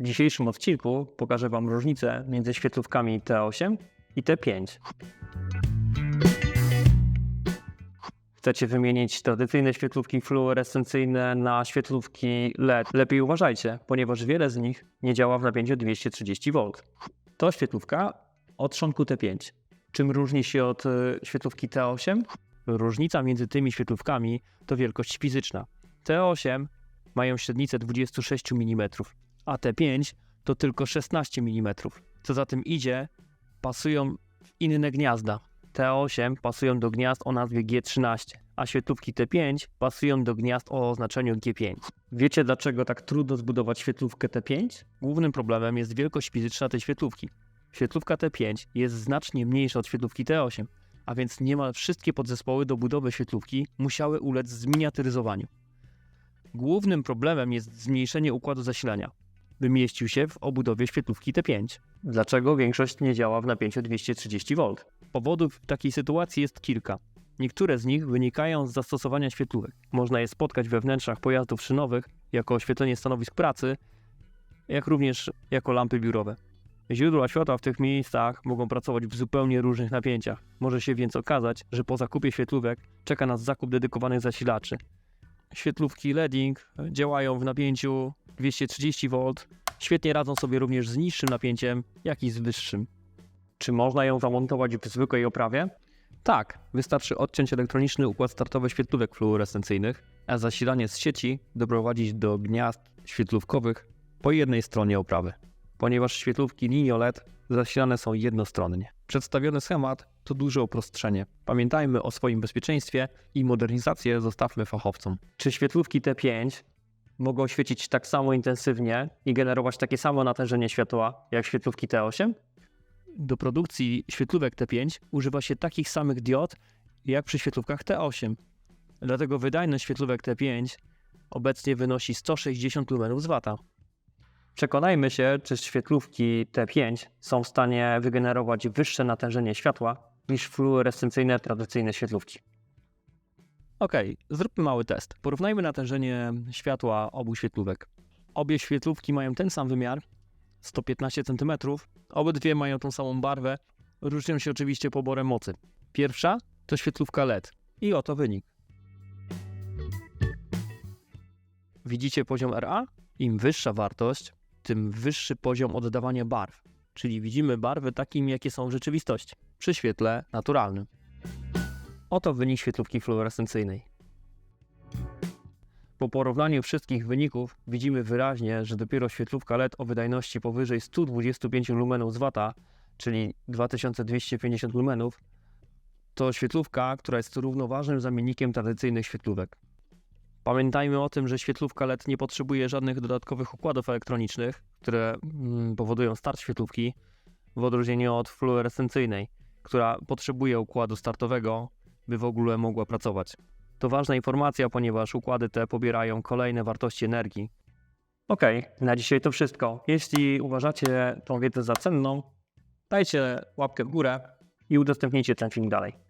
W dzisiejszym odcinku pokażę Wam różnicę między świetlówkami T8 i T5. Chcecie wymienić tradycyjne świetlówki fluorescencyjne na świetlówki LED? Lepiej uważajcie, ponieważ wiele z nich nie działa w napięciu 230V. To świetlówka od trzonku T5. Czym różni się od e, świetlówki T8? Różnica między tymi świetlówkami to wielkość fizyczna. T8 mają średnicę 26 mm, a T5 to tylko 16 mm. Co za tym idzie, pasują w inne gniazda. T8 pasują do gniazd o nazwie G13, a świetlówki T5 pasują do gniazd o oznaczeniu G5. Wiecie dlaczego tak trudno zbudować świetlówkę T5? Głównym problemem jest wielkość fizyczna tej świetlówki. Świetlówka T5 jest znacznie mniejsza od świetlówki T8, a więc niemal wszystkie podzespoły do budowy świetlówki musiały ulec zminiaturyzowaniu. Głównym problemem jest zmniejszenie układu zasilania, by mieścił się w obudowie świetlówki T5. Dlaczego większość nie działa w napięciu 230V? Powodów takiej sytuacji jest kilka. Niektóre z nich wynikają z zastosowania świetlówek. Można je spotkać we wnętrzach pojazdów szynowych jako oświetlenie stanowisk pracy, jak również jako lampy biurowe. Źródła światła w tych miejscach mogą pracować w zupełnie różnych napięciach. Może się więc okazać, że po zakupie świetlówek czeka nas zakup dedykowanych zasilaczy. Świetlówki LEDing działają w napięciu 230V. Świetnie radzą sobie również z niższym napięciem, jak i z wyższym. Czy można ją zamontować w zwykłej oprawie? Tak, wystarczy odciąć elektroniczny układ startowy świetlówek fluorescencyjnych, a zasilanie z sieci doprowadzić do gniazd świetlówkowych po jednej stronie oprawy. Ponieważ świetlówki linio LED zasilane są jednostronnie. Przedstawiony schemat to duże uproszczenie. Pamiętajmy o swoim bezpieczeństwie i modernizację zostawmy fachowcom. Czy świetlówki T5 mogą świecić tak samo intensywnie i generować takie samo natężenie światła jak świetlówki T8? Do produkcji świetlówek T5 używa się takich samych diod jak przy świetlówkach T8. Dlatego wydajność świetlówek T5 obecnie wynosi 160 lumenów z wata. Przekonajmy się, czy świetlówki T5 są w stanie wygenerować wyższe natężenie światła niż fluorescencyjne tradycyjne świetlówki. Ok, zróbmy mały test. Porównajmy natężenie światła obu świetlówek. Obie świetlówki mają ten sam wymiar 115 cm. Obydwie mają tą samą barwę. Różnią się oczywiście poborem mocy. Pierwsza to świetlówka LED. I oto wynik. Widzicie poziom RA? Im wyższa wartość, tym wyższy poziom oddawania barw. Czyli widzimy barwy takim, jakie są w rzeczywistości, przy świetle naturalnym. Oto wynik świetlówki fluorescencyjnej. Po porównaniu wszystkich wyników widzimy wyraźnie, że dopiero świetlówka LED o wydajności powyżej 125 lumenów z wata, czyli 2250 lumenów, to świetlówka, która jest równoważnym zamiennikiem tradycyjnych świetlówek. Pamiętajmy o tym, że świetlówka LED nie potrzebuje żadnych dodatkowych układów elektronicznych, które mm, powodują start świetlówki, w odróżnieniu od fluorescencyjnej, która potrzebuje układu startowego, by w ogóle mogła pracować. To ważna informacja, ponieważ układy te pobierają kolejne wartości energii. Ok, na dzisiaj to wszystko. Jeśli uważacie tą wiedzę za cenną, dajcie łapkę w górę i udostępnijcie ten film dalej.